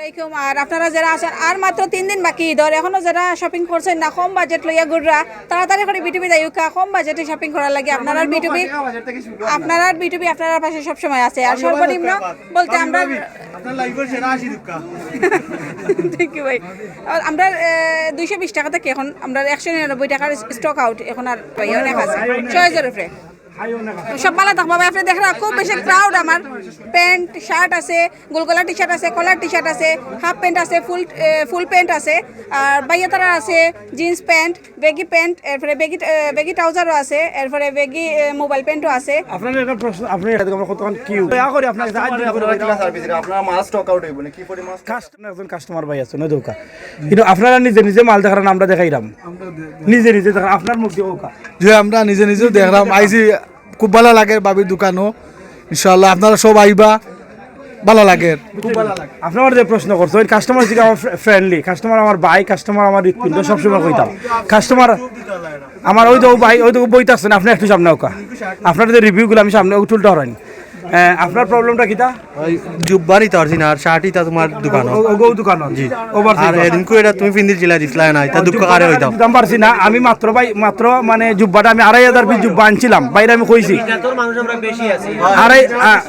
আসসালামাইকুম আর আপনারা যারা আছেন আর মাত্র তিন দিন বাকি ঈদর এখনও যারা শপিং করছেন না কম বাজেট লইয়া গুড়রা তাড়াতাড়ি করে বিটুবি যাইকা কম বাজেটে শপিং করার লাগে আপনার বিটুবি আপনার বিটুবি আপনার পাশে সবসময় আছে। আর সর্বনিম্ন বলতে আমরা ভাই। আমরা দুইশো বিশ টাকা থেকে এখন আমরা একশো নিরানব্বই টাকার স্টক আউট এখন আর অনেক আছে। ছয় হাজার উপরে। সব ভালো থাকব। ভাই আপনি দেখেন খুব বেশি ক্রাউড আমার। প্যান্ট শার্ট আছে গোলগলা টি শার্ট আছে কলার টি শার্ট আছে হাফ প্যান্ট আছে ফুল ফুল প্যান্ট আছে। আর বাইয়াতারা আছে জিন্স প্যান্ট বেগি প্যান্ট এরপরে বেগি বেগি ট্রাউজারও আছে এরপরে বেগি মোবাইল প্যান্টও আছে। আপনার একটা প্রশ্ন আপনি এটা আমরা কতক্ষণ কিউ দয়া করে আপনার আপনার মাল স্টক আউট হইব না কি পরি মাল কাস্টমার একজন কাস্টমার ভাই আছে নয় দৌকা। কিন্তু আপনারা নিজে নিজে মাল দেখান আমরা দেখাইলাম নিজে নিজে দেখান আপনার মুখ দিয়ে ওকা যে আমরা নিজে নিজে দেখলাম আইসি খুব ভালো লাগে বাবির দোকানও। ইনশাল্লাহ আপনারা সব আইবা, ভালো লাগে। খুব ভালো লাগে। আপনার যে প্রশ্ন করছ ওই কাস্টমার যদি আমার ফ্রেন্ডলি কাস্টমার আমার ভাই কাস্টমার আমার হৃৎপিণ্ড সবসময় কইতাম। কাস্টমার আমার ওই তো ভাই, ওই তো বইতে আসছেন আপনি একটু সামনে ওকা আপনার যে রিভিউগুলো আমি সামনে উঠুলটা হরাইন। আপনার প্রবলেমটা কিতা জুব্বা নিতে পারছি না আর শার্টই তা তোমার দোকান। ও- ও দোকান। জি। ওভার আর এদিন কো এটা তুমি ফিন্দির জেলা দিছিলা না এটা দুঃখ কারে হইতাম দাম পারছি না। আমি মাত্র ভাই মাত্র মানে জুব্বাটা আমি আড়াই হাজার পিস জুব্বা আনছিলাম। বাইরে আমি কইছি। আড়াই আ-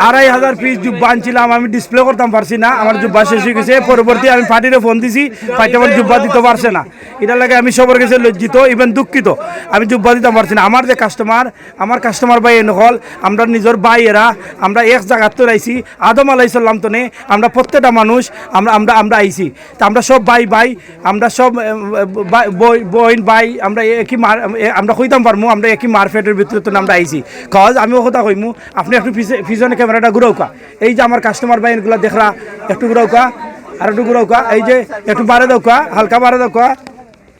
আড়াই হাজার পিস জুব্বা আনছিলাম আমি ডিসপ্লে করতাম পারছি না। আমার জুব্বা শেষ হয়ে গেছে। পরবর্তী আমি পার্টিরে ফোন দিছি। পার্টি আমার জুব্বা দিতে পারছে না। এটা লাগে আমি সবার কাছে লজ্জিত ইভেন দুঃখিত। আমি জুব্বা দিতে পারছি না। আমার যে কাস্টমার আমার কাস্টমার ভাই নকল আমরা নিজের ভাই এরা আমরা এক জায়গার তো রাইছি আদম আলাইসাল্লাম তো নে আমরা প্রত্যেকটা মানুষ, আমরা আমরা আমরা আইছি। তা আমরা সব ভাই ভাই, আমরা সব ভাই- বই- আমরা একই মার আমরা কইতাম পারমু, আমরা একই মার্কেটের ভিতরে তো আমরা আইছি। কজ, আমিও কথা কইমু, আপনি একটু পিছে, পিছনে ক্যামেরাটা ঘুরাউকা এই যে আমার কাস্টমার বাইনগুলো দেখরা, একটু ঘুরাউকা আর একটু ঘুরাউকা এই যে একটু বাড়ে দৌকা হালকা বাড়ে দৌকা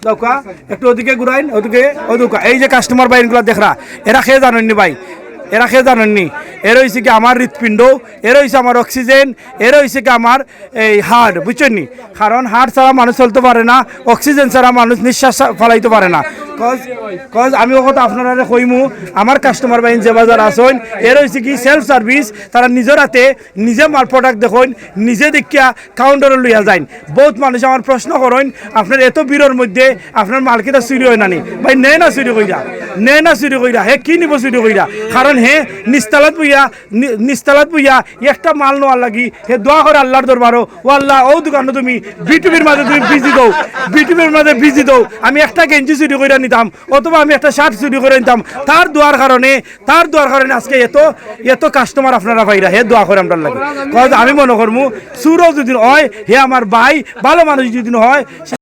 দৌকা একটু ওদিকে ঘুরাইন, ওদিকে ওদিকে এই যে কাস্টমার বাইনগুলো দেখরা, এরা খেয়ে জানেননি ভাই এরা খেয়ে জানেননি। এর হয়েছে কি আমার হৃৎপিণ্ড, এর হয়েছে আমার অক্সিজেন, এর হয়েছে কি আমার এই হার্ট বুঝছেন নি? কারণ হার্ট ছাড়া মানুষ চলতে পারে না, অক্সিজেন ছাড়া মানুষ নিঃশ্বাস ফলাইতে পারে না। কজ কজ আমি কথা আপনারা কইমু, আমার কাস্টমার বাইন যে বাজার আসেন এর হয়েছে কি সেলফ সার্ভিস তারা নিজের হাতে নিজে মাল প্রোডাক্ট দেখুন, নিজে দেখিয়া কাউন্টারে লইয়া যাইন। বহুত মানুষ আমার প্রশ্ন করেন, আপনার এত বীরের মধ্যে আপনার মালকিটা চুরি হয় নানি ভাই নে না চুরি কইরা। নে না চুরি কইরা, হে কি নিব চুরি কইরা? কারণ হে নিস্তালাত বইয়া নিস্তালাত বইয়া একটা মাল নেওয়ার লাগি হে দোয়া করে আল্লাহর দরবারও ও আল্লাহ ও দোকানে তুমি বিটুবির মাঝে তুমি বিজি দৌ। বিটুবির মাঝে বিজি দৌ। আমি একটা গেঞ্জি চুরি করে নিতাম, অথবা আমি একটা শার্ট চুরি করে নিতাম। তার দোয়ার কারণে তার দোয়ার কারণে আজকে এত এত কাস্টমার আপনারা পাইরা, হে দোয়া করে আমরা লাগে। আমি মনে করমু সুরও যদি হয়, হে আমার ভাই, ভালো মানুষ যদি হয়